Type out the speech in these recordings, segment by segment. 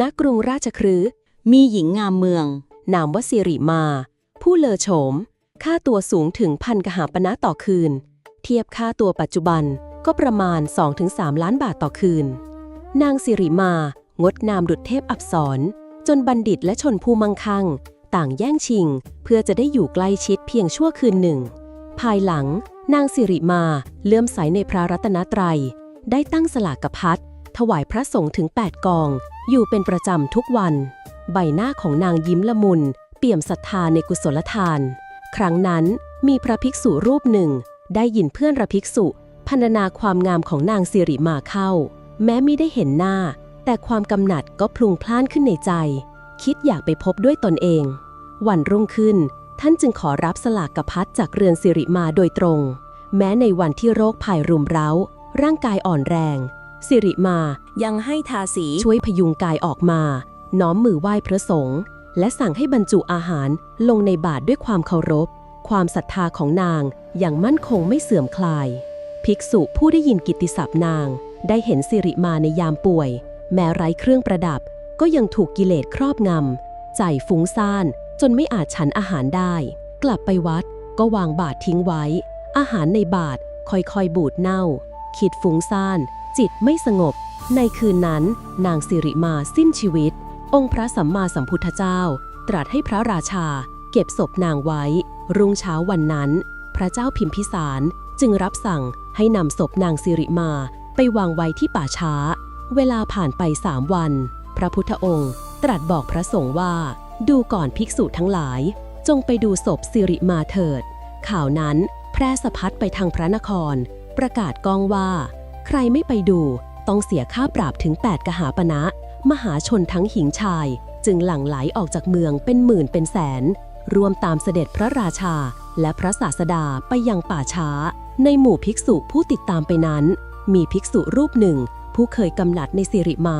ณกรุงราชครืมีหญิงงามเมือง นามว่าสิริมา ผู้เลอโฉม ค่าตัวสูงถึงพันกหาปณะต่อคืน เทียบค่าตัวปัจจุบันก็ประมาณ 2-3 ล้านบาทต่อคืน นางสิริมา งดงามดุจเทพอับสรจนบัณฑิตและชนผู้มั่งคั่ง ต่างแย่งชิง เพื่อจะได้อยู่ใกล้ชิดเพียงชั่วคืนหนึ่ง ภายหลัง นางสิริมาเลื่อมใสในพระรัตนตรัย ได้ตั้งสลากพัด ถวายพระสงฆ์ถึง 8 กอง อยู่เป็นประจำทุกวัน ใบหน้าของนางยิ้มละมุน เปี่ยมศรัทธาในกุศลทาน ครั้งนั้นมีพระภิกษุรูปหนึ่ง ได้ยินเพื่อนระภิกษุพรรณนาความงามของนางสิริมาเข้า แม้มิได้เห็นหน้า แต่ความกำหนัดก็พลุงพล่านขึ้นในใจ คิดอยากไปพบด้วยตนเอง วันรุ่งขึ้น ท่านจึงขอรับสลากกพัดจากเรือนสิริมาโดยตรง แม้ในวันที่โรคภัยรุมเร้า ร่างกายอ่อนแรง สิริมายังให้ทาสีช่วยพยุงกายออกมา น้อมมือไหว้พระสงฆ์และสั่งให้บรรจุอาหารลงในบาตรด้วยความเคารพ ความศรัทธาของนางอย่างมั่นคงไม่เสื่อมคลาย ภิกษุผู้ได้ยินกิตติศัพท์นาง ได้เห็นสิริมาในยามป่วย แม้ไร้เครื่องประดับ ก็ยังถูกกิเลสครอบงำใจฟุ้งซ่าน จนไม่อาจฉันอาหารได้ กลับไปวัดก็วางบาตรทิ้งไว้ อาหารในบาตรค่อยๆบูดเน่า คิดฟุ้งซ่าน จิตไม่สงบ ในคืนนั้น นางสิริมาสิ้นชีวิต องค์พระสัมมาสัมพุทธเจ้า ตรัสให้พระราชา เก็บศพนางไว้ รุ่งเช้าวันนั้น พระเจ้าพิมพิสารจึงรับสั่งให้นำศพนางสิริมาไปวางไว้ที่ป่าช้า เวลาผ่านไปสามวัน พระพุทธองค์ ตรัสบอกพระสงฆ์ว่า ดูก่อนภิกษุทั้งหลาย จงไปดูศพสิริมาเถิด ข่าวนั้นแพร่สะพัดไปทางพระนคร ประกาศก้องว่า ใครไม่ไปดูต้องเสียค่าปรับถึง 8 กหาปณะมหาชนทั้งหญิงชาย จึงหลั่งไหลออกจากเมืองเป็นหมื่นเป็นแสน รวมตามเสด็จพระราชา และพระศาสดาไปยังป่าช้า ในหมู่ภิกษุผู้ติดตามไปนั้น มีภิกษุรูปหนึ่ง ผู้เคยกำหนัดในสิริมา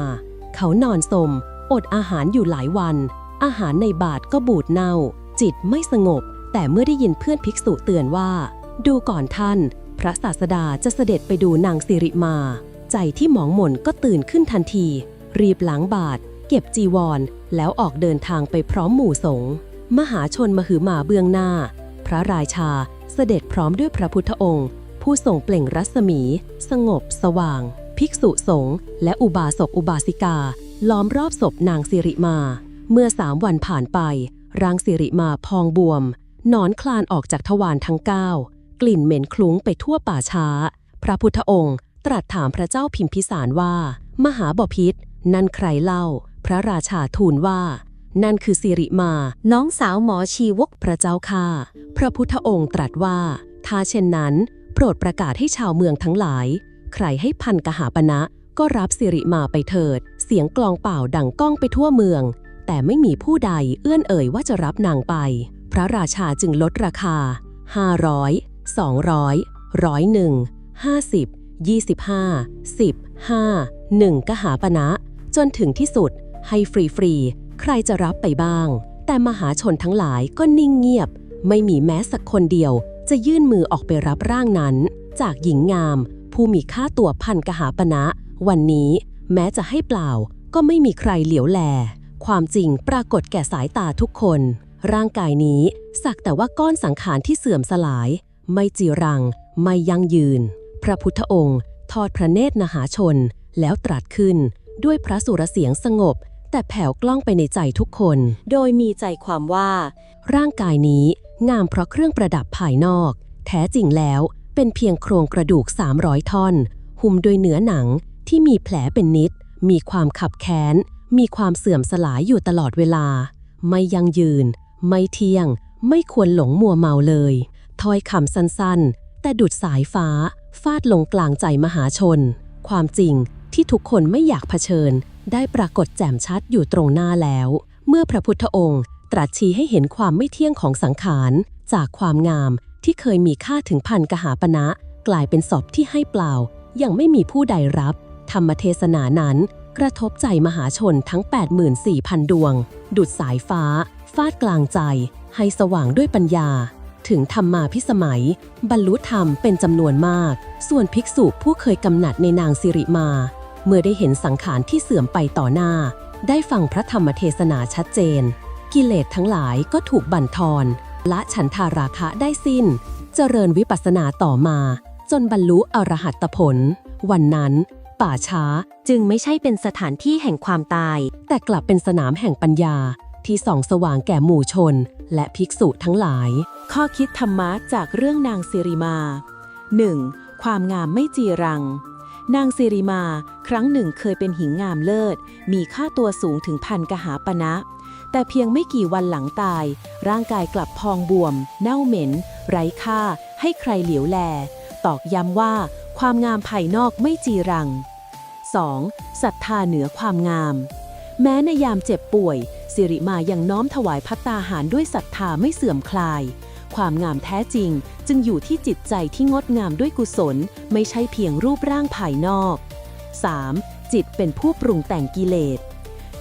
เขานอนสม อดอาหารอยู่หลายวัน อาหารในบาทก็บูดเน่า จิตไม่สงบ แต่เมื่อได้ยินเพื่อนภิกษุเตือนว่า ดูก่อนท่าน พระศาสดาจะเสด็จไปดูนางสิริมา ใจที่หมองหม่นก็ตื่นขึ้นทันที รีบหล้างบาท เก็บจีวร แล้วออกเดินทางไปพร้อมหมู่สงฆ์มหาชนมหือมาเบื้องหน้า พระราชาเสด็จพร้อมด้วยพระพุทธองค์ ผู้ทรงเปล่งรัศมี สงบ สว่าง ภิกษุสงฆ์และอุบาสกอุบาสิกา ล้อมรอบศพนางสิริมา เมื่อสามวันผ่านไปร่างสิริมาพองบวมนอนคลานออกจากทวารทั้งเก้า กลิ่นเหม็นคลุ้งไปทั่วป่าช้า พระพุทธองค์ ตรัสถามพระเจ้าพิมพิสารว่า มหาบพิษนั่นใครเล่า พระราชาทูลว่า นั่นคือสิริมา น้องสาวหมอชีวกพระเจ้าค่ะ พระพุทธองค์ตรัสว่า ถ้าเช่นนั้น โปรดประกาศให้ชาวเมืองทั้งหลาย ใครให้พันกหาปณะก็รับสิริมาไปเถิด เสียงกลองเป่าดังก้องไปทั่วเมือง แต่ไม่มีผู้ใดเอื้อนเอ่ยว่าจะรับนางไป พระราชาจึงลดราคา 500 200ร้อยหนึ่งห้าสิบยี่สิบห้าสิบห้าหนึ่งกหาปณะจนถึงที่สุด ให้ฟรีฟรีๆ ใครจะรับไปบ้าง แต่มหาชนทั้งหลายก็นิ่งเงียบ ไม่มีแม้สักคนเดียว จะยื่นมือออกไปรับร่างนั้น จากหญิงงาม ผู้มีค่าตัวพันกหาปณะวันนี้แม้จะให้เปล่า ก็ไม่มีใครเหลียวแล ความจริงปรากฏแก่สายตาทุกคน ร่างกายนี้สักแต่ว่าก้อนสังขารที่เสื่อมสลาย ไม่จีรัง ไม่ยั่งยืน พระพุทธองค์ ทอดพระเนตรนหาชน แล้วตรัสขึ้น ด้วยพระสุรเสียงสงบ แต่แผ่วกล้องไปในใจทุกคน โดยมีใจความว่า ร่างกายนี้งามเพราะเครื่องประดับภายนอก แท้จริงแล้วเป็นเพียงโครงกระดูก 300 ท่อน หุ้มด้วยเนื้อหนังที่มีแผลเป็นนิด มีความขับแค้น มีความเสื่อมสลายอยู่ตลอดเวลา ไม่ยั่งยืน ไม่เที่ยง ไม่ควรหลงมัวเมาเลย ถ้อยคำสั้นๆ แต่ดุดสายฟ้า ฟาดลงกลางใจมหาชน ความจริงที่ทุกคนไม่อยากเผชิญ ได้ปรากฏแจ่มชัดอยู่ตรงหน้าแล้ว เมื่อพระพุทธองค์ตรัสชี้ให้เห็นความไม่เที่ยงของสังขาร จากความงามที่เคยมีค่าถึงพันกหาปณะกลายเป็นศพที่ให้เปล่า ยังไม่มีผู้ใดรับ ธรรมเทศนานั้น กระทบใจมหาชนทั้ง 84,000 ดวง ดุดสายฟ้า ฟาดกลางใจ ให้สว่างด้วยปัญญา ถึงธรรมมาพิสมัย บรรลุธรรมเป็นจำนวนมาก ส่วนภิกษุผู้เคยกำหนัดในนางสิริมา เมื่อได้เห็นสังขารที่เสื่อมไปต่อหน้า ได้ฟังพระธรรมเทศนาชัดเจน กิเลสทั้งหลายก็ถูกบั่นทอน ละฉันทาราคะได้สิ้น เจริญวิปัสสนาต่อมา จนบรรลุอรหัตผล วันนั้น ป่าช้าจึงไม่ใช่เป็นสถานที่แห่งความตาย แต่กลับเป็นสนามแห่งปัญญา ที่ส่องสว่างแก่หมู่ชน และภิกษุทั้งหลาย ข้อคิดธรรมะจากเรื่องนางสิริมา 1. ความงามไม่จีรัง นางสิริมา ครั้งหนึ่งเคยเป็นหญิงงามเลิศ มีค่าตัวสูงถึงพันกหาปณะแต่เพียงไม่กี่วันหลังตาย ร่างกายกลับพองบวม เน่าเหม็น ไร้ค่า ให้ใครเหลียวแล ตอกย้ำว่าความงามภายนอกไม่จีรัง 2. ศรัทธาเหนือความงาม แม้ในยามเจ็บป่วย สิริมายังน้อมถวายพัตตาหารด้วยศรัทธาไม่เสื่อมคลาย ความงามแท้จริงจึงอยู่ที่จิตใจที่งดงามด้วยกุศล ไม่ใช่เพียงรูปร่างภายนอก 3. จิตเป็นผู้ปรุงแต่งกิเลส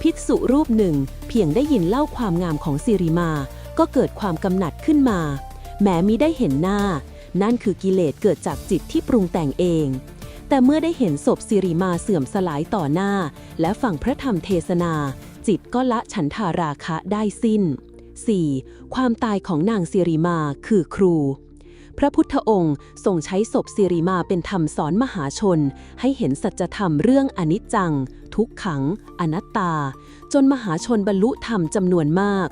ภิกษุรูปหนึ่ง เพียงได้ยินเล่าความงามของสิริมา ก็เกิดความกำหนัดขึ้นมา แม้มิได้เห็นหน้า นั่นคือกิเลสเกิดจากจิตที่ปรุงแต่งเอง แต่เมื่อได้เห็นศพสิริมาเสื่อมสลายต่อหน้า และฟังพระธรรมเทศนา จิตก็ละฉันทาราคะได้สิ้น 4. ความตายของนางสิริมาคือครู พระพุทธองค์ทรงใช้ศพสิริมาเป็นธรรมสอนมหาชน ให้เห็นสัจธรรมเรื่องอนิจจัง ทุกขัง อนัตตา จนมหาชนบรรลุธรรมจำนวนมาก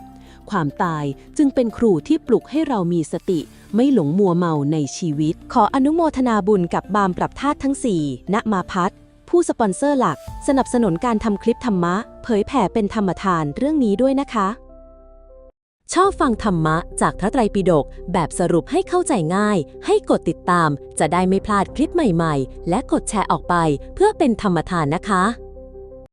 ความตายจึงเป็นครูที่ปลุกให้เรามีสติ ไม่หลงมัวเมาในชีวิต ขออนุโมทนาบุญกับบามปรับธาตุทั้ง 4 ณ มาพัฒผู้สปอนเซอร์หลัก สนับสนุนการทำคลิปธรรมะ เผยแผ่เป็นธรรมทานเรื่องนี้ด้วยนะคะ ชอบฟังธรรมะจากพระไตรปิฎกแบบสรุปให้เข้าใจง่าย ให้กดติดตาม จะได้ไม่พลาดคลิปใหม่ ๆ และกดแชร์ออกไป เพื่อเป็นธรรมทานนะคะ